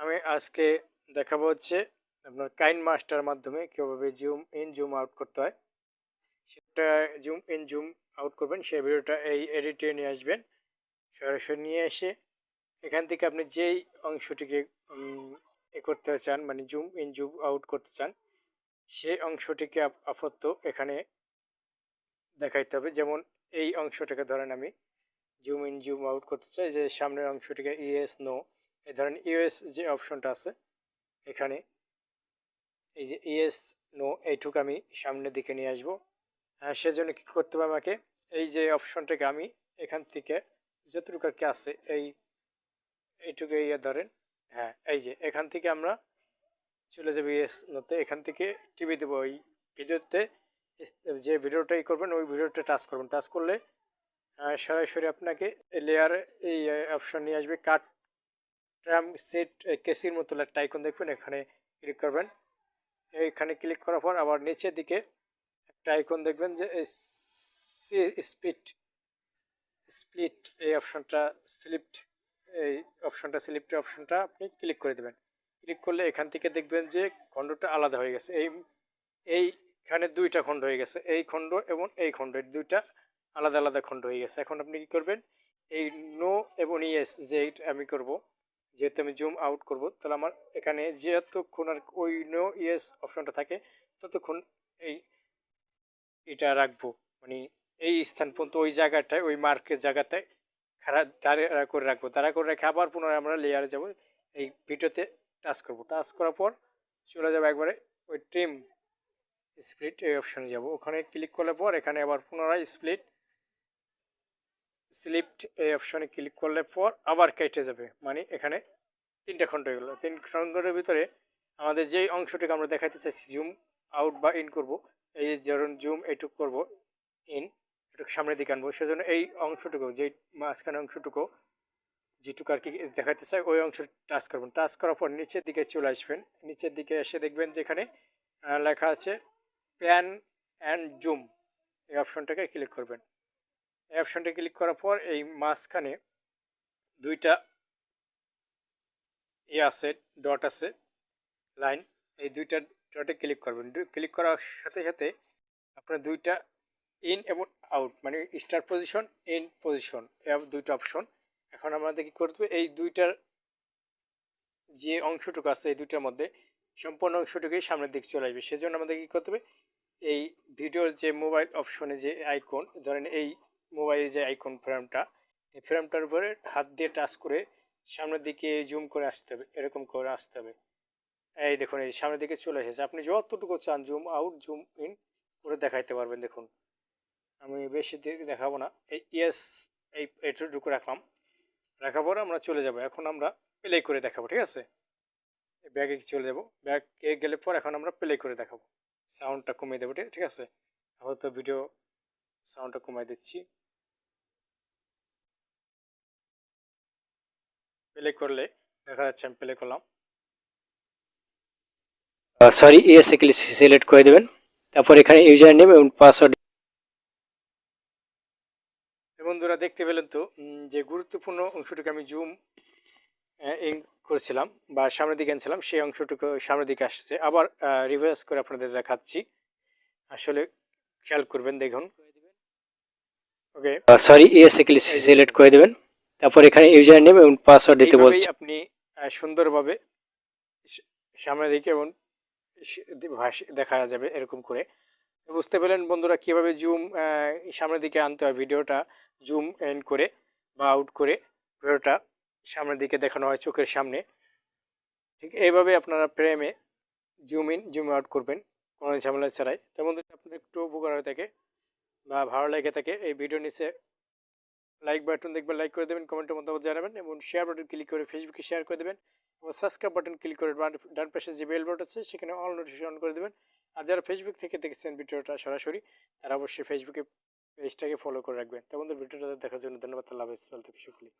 আমি আজকে দেখাবো হচ্ছে আপনার কাইন মাস্টার মাধ্যমে কীভাবে জুম ইন জুম আউট করতে হয়। সেটা জুম ইন জুম আউট করবেন, সেই ভিডিওটা এই এডিটে নিয়ে আসবেন। সরাসরি নিয়ে এসে এখান থেকে আপনি যেই অংশটিকে এ করতে চান মানে জুম ইন জুম আউট করতে চান, সেই অংশটিকে আপ- আপাতত এখানে দেখাইতে হবে। যেমন এই অংশটাকে ধরেন আমি জুম ইন জুম আউট করতে চাই, যে সামনের অংশটিকে ইএস নো এই ধরেন ইউএস যে অপশনটা আছে, এখানে এই যে ইএস নো এইটুকু আমি সামনের দিকে নিয়ে আসব। হ্যাঁ সেজন্য কী করতে হবে আমাকে? এই যে অপশনটাকে আমি এখান থেকে যতটুকু আর কি আছে, এই, এইটুকু ইয়ে ধরেন হ্যাঁ এই যে এখান থেকে আমরা চলে যাব ইএস নোতে এখান থেকে টিভি দেবো ওই ভিডিওতে, যে ভিডিওটাই করবেন, ওই ভিডিওটা টাচ করবেন। টাচ করলে সরাসরি আপনাকে লেয়ার এই অপশন নিয়ে আসবে কাট ট্রাম সেট কেসির মতো একটা আইকন দেখবেন, এখানে ক্লিক করবেন। এখানে ক্লিক করার পর আবার নিচের দিকে একটা আইকন দেখবেন যে স্পিড স্প্লিট এই অপশনটা স্লিপড এই অপশনটা স্লিপড অপশনটা আপনি ক্লিক করে দেবেন। ক্লিক করলে এখান থেকে দেখবেন যে খণ্ডটা আলাদা হয়ে গেছে। এই, এইখানে দুইটা খণ্ড হয়ে গেছে। এই খণ্ড এবং এই খণ্ড দুইটা আলাদা আলাদা খণ্ড হয়ে গেছে। এখন আপনি কি করবেন? এই নো এবং ইয়েস যে আমি করব। যেহেতু আমি জুম আউট করব, তাহলে আমার এখানে যতক্ষণ আর ওই নো ইয়েস অপশনটা থাকে, ততক্ষণ এই এটা রাখব। মানে এই স্থান পর্যন্ত, ওই জায়গাটায়, ওই মার্কের জায়গাটায় খারাপ দাঁড়া করে রাখব। দাঁড়া করে রেখে আবার পুনরায় আমরা লেয়ারে যাব। এই ভিডিওতে টাচ করব। টাচ করার পর চলে যাব একবারে ওই ট্রিম স্প্লিট এই অপশনে যাব। ওখানে ক্লিক করলে পর এখানে আবার পুনরায় স্প্লিট স্লিপড এই অপশনে ক্লিক করলে পর আবার কেটে যাবে। মানে এখানে তিনটা খণ্ড হয়ে গেলো। তিন খণ্ডের ভিতরে আমাদের যেই অংশটিকে আমরা দেখাতে চাইছি জুম আউট বা ইন করব, এই ধরুন জুম এটুকু করব ইন এটুকু সামনের দিকে আনব, সেজন্য এই অংশটুকু, যেই মাঝখানে অংশটুকু যেটুকু আর কি দেখাতে চাই, ওই অংশ টাচ করবেন টাচ করার পর নিচের দিকে চলে আসবেন। নিচের দিকে এসে দেখবেন যেখানে লেখা আছে প্যান অ্যান্ড জুম এই অপশনটাকে ক্লিক করবেন। অপশনটা ক্লিক করার পর এই মাঝখানে দুইটা ই আছে, ডট আছে, লাইন, এই দুইটা ডটে ক্লিক করবেন। ক্লিক করার সাথে সাথে আপনার দুইটা ইন এবং আউট মানে স্টার পজিশন, ইন পজিশন দুইটা অপশন। এখন আমাদের কী করতে হবে? এই দুইটার যে অংশটুকু আছে, এই দুইটার মধ্যে সম্পূর্ণ অংশটুকুই সামনের দিকে চলে আসবে। সেজন্য আমাদের কী করতে হবে? এই ভিডিওর যে মোবাইল অপশনে যে আইকন, ধরেন এই মোবাইলের যে আইকন ফ্রেমটা, এই ফ্রেমটার উপরে হাত দিয়ে টাচ করে সামনের দিকে জুম করে আসতে হবে, এরকম করে আসতে হবে। এই দেখুন, এই সামনের দিকে চলে এসেছে। আপনি যতটুকু চান জুম আউট, জুম ইন করে দেখাইতে পারবেন। দেখুন, আমি বেশি দিকে দেখাবো না। এই ইয়েস, এই এটুকু রাখলাম। রাখার পর আমরা চলে যাব। এখন আমরা প্লে করে দেখাবো, ঠিক আছে? ব্যাগে চলে যাব। ব্যাগে গেলে পর এখন আমরা প্লে করে দেখাবো। সাউন্ডটা কমিয়ে দেবো ঠিক- ঠিক আছে? আপাতত ভিডিও সাউন্ডটা কমিয়ে দিচ্ছি। প্লে করলে দেখা যাচ্ছে আমি প্লে করলাম। সরি ইএস সিলেক্ট করে দেবেন। তারপর এখানে ইউজার নেম এবং পাসওয়ার্ড বন্ধুরা দেখতে পেলেন তো যে গুরুত্বপূর্ণ অংশটুকু আমি জুম ইন করেছিলাম বা সামনের দিকে আনছিলাম সেই অংশটুকু সামনের দিকে আসছে। আবার রিভার্স করে আপনাদের দেখাচ্ছি। আসলে খেয়াল করবেন দেখুন। ওকে সরি ইএস সিলেক্ট করে দেবেন। তারপর এখানে ইউজার নেম এবং পাসওয়ার্ড দিতে বলছি। আপনি সুন্দরভাবে স- সামনের দিকে এবং দেখা যাবে এরকম করে। বুঝতে পেলেন বন্ধুরা কীভাবে জুম সামনের দিকে আনতে হয় ভিডিওটা? জুম ইন করে বা আউট করে ভিডিওটা সামনের দিকে দেখানো হয় চোখের সামনে। ঠিক এইভাবে আপনারা প্রেমে জুম ইন জুম আউট করবেন কোনো ঝামেলা ছাড়াই। তো বন্ধু আপনার একটু উপকার হয়ে থাকে বা ভালো লেগে থাকে এই ভিডিও নিচে লাইক বাটন দেখবেন লাইক করে দেবেন কমেন্টের মতামত জানাবেন এবং শেয়ার বাটন ক্লিক করে ফেসবুকে শেয়ার করে দেবেন এবং সাবস্ক্রাইব বাটন ক্লিক করে ডান- পাশে যে বেল বাটন আছে, সেখানে অল নোটিফিকেশন অন করে দেবেন। আর যারা ফেসবুক থেকে দেখেছেন ভিডিওটা সরাসরি, তারা অবশ্যই ফেসবুকে পেজটাকে ফলো করে রাখবেন। তো বন্ধু ভিডিওটা দেখার জন্য ধন্যবাদ। আল্লাহ হাফিজ। সকলে